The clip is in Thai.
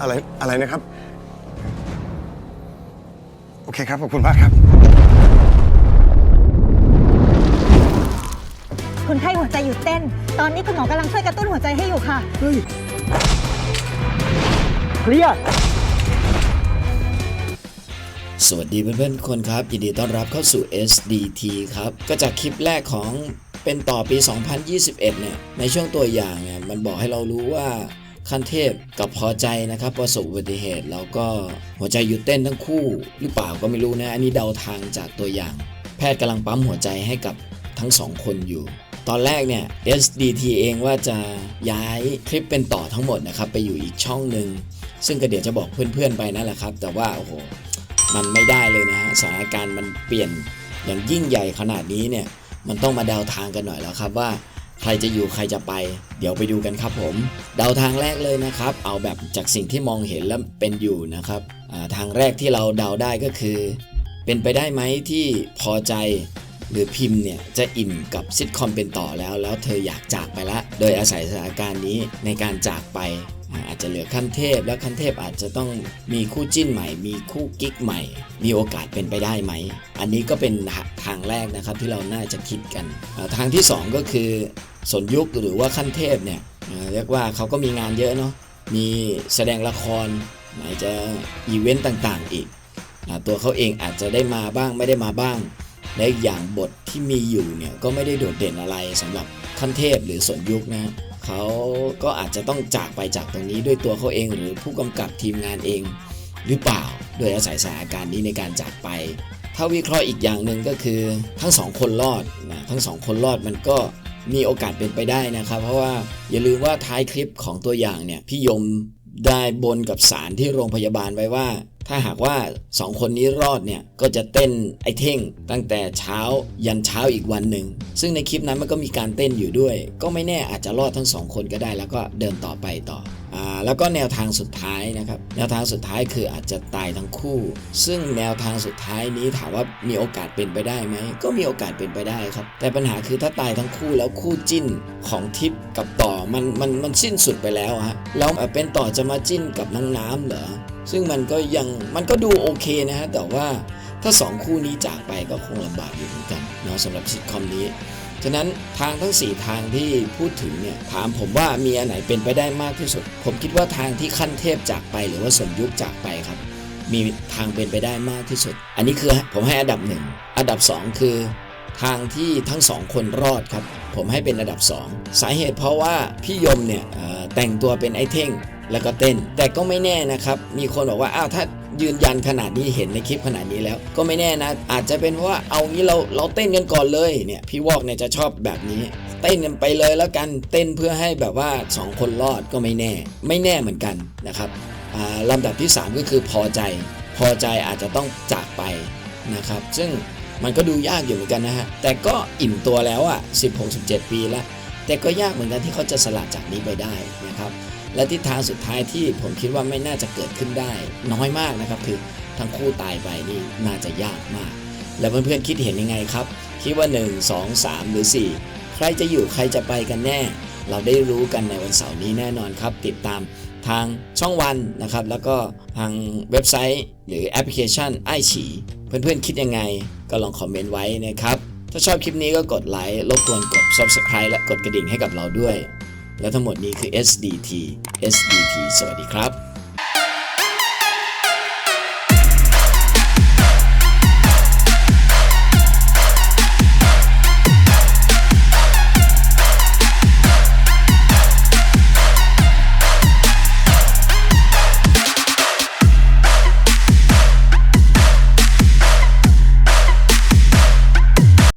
อะไรอะไรนะครับ โอเคครับ ขอบคุณมากครับ คนไข้หัวใจหยุดเต้น ตอนนี้คุณหมอกำลังช่วยกระตุ้นหัวใจให้อยู่ค่ะเคลียร์สวัสดีเพื่อนๆทุกคนครับยินดีต้อนรับเข้าสู่ SDT ครับ ก็จากคลิปแรกของเป็นต่อปี 2021 เนี่ย ในช่วงตัวอย่างเนี่ย มันบอกให้เรารู้ว่า ขั้นเทพกับพอใจนะครับประสบอุบัติเหตุ แล้วก็หัวใจหยุดเต้นทั้งคู่ หรือเปล่าก็ไม่รู้นะอันนี้เดาทางจากตัวอย่าง แพทย์กำลังปั๊มหัวใจให้กับทั้งสองคนอยู่ ตอนแรกเนี่ย SDT เองว่าจะย้ายคลิปเป็นต่อทั้งหมดนะครับไปอยู่อีกช่องหนึ่งซึ่งก็เดี๋ยวจะบอกเพื่อนๆไปนั่นแหละครับ แต่ว่าโอ้โหมันไม่ได้เลยนะฮะสถานการณ์มันเปลี่ยนอย่างยิ่งใหญ่ขนาดนี้เนี่ยมันต้องมาเดาทางกันหน่อยแล้วครับว่า ใครจะอยู่ใครจะไป เดี๋ยวไปดูกันครับผม เดาทางแรกเลยนะครับ เอาแบบจากสิ่งที่มองเห็นแล้วเป็นอยู่นะครับทางแรกที่เราเดาได้ก็คือ เป็นไปได้ไหมที่พอใจ หรือพิมพ์เนี่ยจะอิ่มกับซิทคอมเป็นต่อแล้ว แล้วเธออยากจากไปละ โดยอาศัยสถานการณ์นี้ในการจากไปอาจจะเหลือขั้นเทพ แล้วขั้นเทพอาจจะต้องมีคู่จิ้นใหม่ มีคู่กิ๊กใหม่ มีโอกาสเป็นไปได้ไหม อันนี้ก็เป็นทางแรกนะครับที่เราน่าจะคิดกัน ทางที่สองก็คือสนยุคหรือว่าขั้นเทพเนี่ยเรียกว่าเขาก็มีงานเยอะเนาะมีแสดงละครไหนจะอีเวนต์ต่างๆอีกอ่าตัวเขาเองอาจจะได้มาบ้างไม่ได้มาบ้าง และอีกอย่างบทที่มีอยู่เนี่ยก็ไม่ได้โดดเด่นอะไรสำหรับขั้นเทพหรือสนยุคนะเขาก็อาจจะต้องจากไปจากตรงนี้ด้วยตัวเขาเองหรือผู้กำกับทีมงานเองหรือเปล่า โดยอาศัยสถานการณ์นี้ในการจากไป ถ้าวิเคราะห์อีกอย่างหนึ่งก็คือทั้งสองคนรอดนะทั้งสองคนรอดมันก็มีโอกาสเป็นไปได้นะครับ เพราะว่าอย่าลืมว่าท้ายคลิปของตัวอย่างเนี่ยพี่ยมได้บนกับสารที่โรงพยาบาลไว้ว่า ถ้าหากว่า 2 คนนี้รอดเนี่ย ก็จะเต้นไอเท่งตั้งแต่เช้ายันเช้าอีกวันหนึ่ง ซึ่งในคลิปนั้นมันก็มีการเต้นอยู่ด้วย ก็ไม่แน่อาจจะรอดทั้งสองคนก็ได้แล้วก็เดินต่อไปต่อ แล้วก็แนวทางสุดท้ายนะครับ แนวทางสุดท้ายคืออาจจะตายทั้งคู่ ซึ่งแนวทางสุดท้ายนี้ถามว่ามีโอกาสเป็นไปได้ไหม ก็มีโอกาสเป็นไปได้ครับ แต่ปัญหาคือถ้าตายทั้งคู่แล้วคู่จิ้นของทิปกับต่อมันมันมันสิ้นสุดไปแล้วฮะแล้วเอ่อเป็นต่อจะมาจิ้นกับน้องน้ำเหรอซึ่งมันก็ยังมันก็ดูโอเคนะฮะแต่ว่าถ้า 2 คู่นี้จากไปก็คงลำบากอยู่เหมือนกันเนาะสำหรับซิทคอมนี้ ฉะนั้นทางทั้ง 4 ทางที่พูดถึงเนี่ยถามผมว่ามีอันไหนเป็นไปได้มากที่สุด ผมคิดว่าทางที่ขั้นเทพจากไปหรือว่าสมยุคจากไปครับ มีทางเป็นไปได้มากที่สุด อันนี้คือผมให้อันดับหนึ่งอันดับ 2 คือ ทางที่ทั้งสองคนรอดครับ ผมให้เป็นอันดับ 2 สาเหตุเพราะว่าพี่ยมเนี่ยแต่งตัวเป็นไอ้เท่งแล้วก็เต้น แต่ก็ไม่แน่นะครับ มีคนบอกว่าอ้าวถ้า ยืนยันขนาดนี้เห็นในคลิปขนาดนี้แล้ว ก็ไม่แน่นะ อาจจะเป็นเพราะว่าเอางี้เราเราเต้นกันก่อนเลยเนี่ยพี่วอกเนี่ยจะชอบแบบนี้ เต้นกันไปเลยแล้วกันเต้นเพื่อให้แบบว่าสองคนรอดก็ไม่แน่ ไม่แน่เหมือนกันนะครับลำดับที่ 3 ก็คือพอใจ พอใจอาจจะต้องจากไปนะครับ ซึ่งมันก็ดูยากอยู่เหมือนกันนะฮะแต่ก็อิ่มตัวแล้วอะ16-17 ปีแล้ว แต่ก็ยากเหมือนกันที่เขาจะสลัดจากนี้ไปได้นะครับและทิศทางสุดท้ายที่ผมคิดว่าไม่น่าจะเกิดขึ้นได้ น้อยมากนะครับ คือทั้งคู่ตายไปนี่น่าจะยากมาก แล้วเพื่อนๆคิดเห็นยังไงครับ คิดว่า 1 2 3 หรือ 4 ใครจะอยู่ใครจะไปกันแน่ เราได้รู้กันในวันเสาร์นี้แน่นอนครับ ติดตามทางช่องวันนะครับ แล้วก็ทางเว็บไซต์ หรือแอปพลิเคชันไอฉีเพื่อนๆคิดยังไง ก็ลองคอมเมนต์ไว้นะครับ ถ้าชอบคลิปนี้ก็กดไลค์รบกวนกด Subscribe และกดกระดิ่งให้กับเราด้วย และทั้งหมดนี้คือ SDT SDT สวัสดีครับ